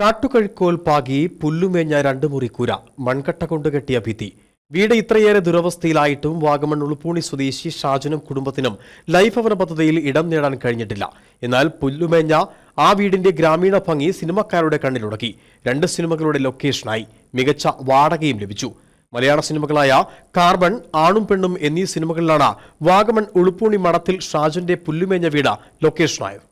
കാട്ടുകഴിക്കോൽ പാകി പുല്ലുമേഞ്ഞ രണ്ട് മുറി കൂര മൺകട്ട കൊണ്ട് കെട്ടിയ ഭിത്തി. വീട് ഇത്രയേറെ ദുരവസ്ഥയിലായിട്ടും വാഗമൺ ഉളുപ്പൂണി സ്വദേശി ഷാജുനും കുടുംബത്തിനും ലൈഫ് ഭവന പദ്ധതിയിൽ ഇടം നേടാൻ കഴിഞ്ഞിട്ടില്ല. എന്നാൽ പുല്ലുമേഞ്ഞ ആ വീടിന്റെ ഗ്രാമീണ ഭംഗി സിനിമക്കാരുടെ കണ്ണിലുടക്കി. രണ്ട് സിനിമകളുടെ ലൊക്കേഷനായി മികച്ച വാടകയും ലഭിച്ചു. മലയാള സിനിമകളായ കാർബൺ ആണും പെണ്ണും എന്നീ സിനിമകളിലാണ് വാഗമൺ ഉളുപ്പൂണി മഠത്തിൽ ഷാജുന്റെ പുല്ലുമേഞ്ഞ വീട് ലൊക്കേഷനായത്.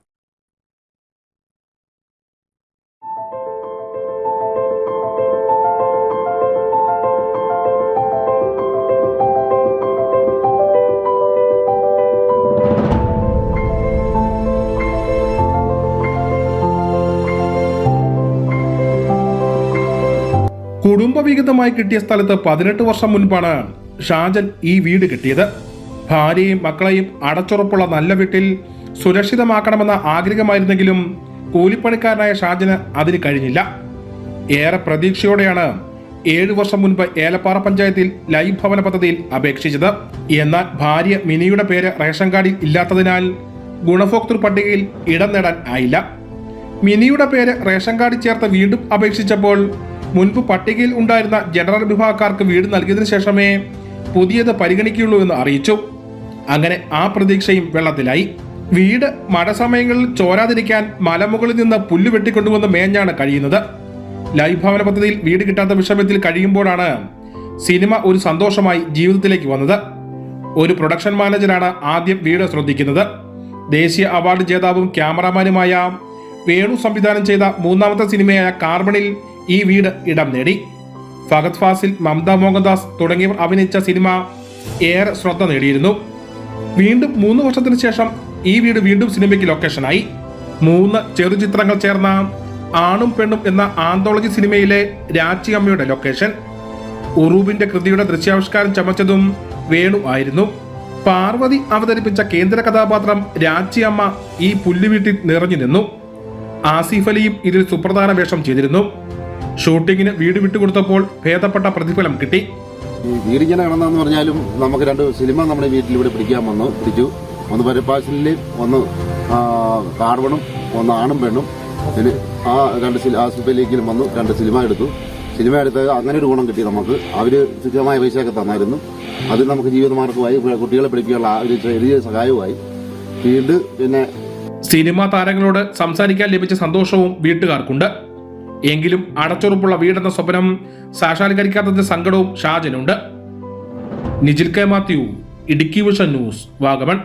കുടുംബവിഹിതമായി കിട്ടിയ സ്ഥലത്ത് പതിനെട്ട് വർഷം മുൻപാണ് ഷാജൻ ഈ വീട് കിട്ടിയത്. ഭാര്യയും മക്കളെയും അടച്ചുറപ്പുള്ള നല്ല വീട്ടിൽ സുരക്ഷിതമാക്കണമെന്ന ആഗ്രഹമായിരുന്നെങ്കിലും കൂലിപ്പണിക്കാരനായ ഷാജന് അതിന് കഴിഞ്ഞില്ല. ഏറെ പ്രതീക്ഷയോടെയാണ് ഏഴു വർഷം മുൻപ് ഏലപ്പാറ പഞ്ചായത്തിൽ ലൈഫ് ഭവന പദ്ധതിയിൽ അപേക്ഷിച്ചത്. എന്നാൽ ഭാര്യ മിനിയുടെ പേര് റേഷൻ കാർഡിൽ ഇല്ലാത്തതിനാൽ ഗുണഭോക്തൃ പട്ടികയിൽ ഇടം നേടാൻ ആയില്ല. മിനിയുടെ പേര് റേഷൻ കാർഡിൽ ചേർത്ത് വീണ്ടും അപേക്ഷിച്ചപ്പോൾ മുൻപ് പട്ടികയിൽ ഉണ്ടായിരുന്ന ജനറൽ വിഭാഗക്കാർക്ക് വീട് നൽകിയതിനു ശേഷമേ പുതിയത് പരിഗണിക്കുകയുള്ളൂ എന്ന് അറിയിച്ചു. അങ്ങനെ ആ പ്രതീക്ഷയും വെള്ളത്തിലായി. വീട് മഴ സമയങ്ങളിൽ ചോരാതിരിക്കാൻ മലമുകളിൽ നിന്ന് പുല്ല് വെട്ടിക്കൊണ്ടുവന്ന് മേഞ്ഞാണ് കഴിയുന്നത്. ലൈഫ് ഭവന പദ്ധതിയിൽ വീട് കിട്ടാത്ത വിഷമത്തിൽ കഴിയുമ്പോഴാണ് സിനിമ ഒരു സന്തോഷമായി ജീവിതത്തിലേക്ക് വന്നത്. ഒരു പ്രൊഡക്ഷൻ മാനേജരാണ് ആദ്യം വീട് ശ്രദ്ധിക്കുന്നത്. ദേശീയ അവാർഡ് ജേതാവും ക്യാമറാമാനുമായ വേണു സംവിധാനം ചെയ്ത മൂന്നാമത്തെ സിനിമയായ കാർബണിൽ ഈ വീട് ഇടം നേടി. ഫഹദ് ഫാസിൽ മമത മോഹൻദാസ് തുടങ്ങിയവർ അഭിനയിച്ച സിനിമ ഏറെ ശ്രദ്ധ നേടിയിരുന്നു. വീണ്ടും മൂന്ന് വർഷത്തിന് ശേഷം ഈ വീട് വീണ്ടും സിനിമയ്ക്ക് ലൊക്കേഷനായി മൂന്ന് ചെറുചിത്രങ്ങൾ ചേർന്ന ആണും പെണ്ണും എന്ന ആന്തോളജി സിനിമയിലെ രാജി അമ്മയുടെ ലൊക്കേഷൻ ഉറൂബിന്റെ കൃതിയുടെ ദൃശ്യാവിഷ്കാരം ചമച്ചതും വേണു ആയിരുന്നു. പാർവതി അവതരിപ്പിച്ച കേന്ദ്ര കഥാപാത്രം രാജിയമ്മ ഈ പുല്ലുവീട്ടിൽ നിറഞ്ഞു നിന്നു. ആസിഫ് അലിയും ഇതിൽ സുപ്രധാന വേഷം ചെയ്തിരുന്നു. ഷൂട്ടിങ്ങിന് വീട് വിട്ടുകൊടുത്തപ്പോൾ ഭേദപ്പെട്ട പ്രതിഫലം കിട്ടി. ഈ വീടിങ്ങനെ കിടന്നെന്ന് പറഞ്ഞാലും നമുക്ക് രണ്ട് സിനിമ നമ്മുടെ വീട്ടിൽ ഇവിടെ പിടിക്കാൻ വന്നു പിടിച്ചു. ഒന്ന് പരിപ്പാശനിൽ ഒന്ന് കാർബണും ഒന്ന് ആണും പെണ്ണും. പിന്നെ ആ രണ്ട് സിനി- ആസിഫലിലേക്കിലും വന്നു രണ്ട് സിനിമ എടുത്തു. സിനിമ എടുത്ത് അങ്ങനെ ഒരു ഗുണം കിട്ടി നമുക്ക്. അവർ തുച്ഛമായ പൈസയൊക്കെ തന്നായിരുന്നു. അത് നമുക്ക് ജീവിതമാർഗമായി കുട്ടികളെ പഠിപ്പിക്കാനുള്ള ആ ഒരു ചെറിയ സഹായവുമായി. വീണ്ടും പിന്നെ സിനിമാ താരങ്ങളോട് സംസാരിക്കാൻ ലഭിച്ച സന്തോഷവും വീട്ടുകാർക്കുണ്ട്. എങ്കിലും അടച്ചുറപ്പുള്ള വീടെന്ന സ്വപ്നം സാക്ഷാത്കരിക്കാത്തതിന്റെ സങ്കടവും ഷാജനുണ്ട്. Nijil K Mathew Idukki vision news Vagamon.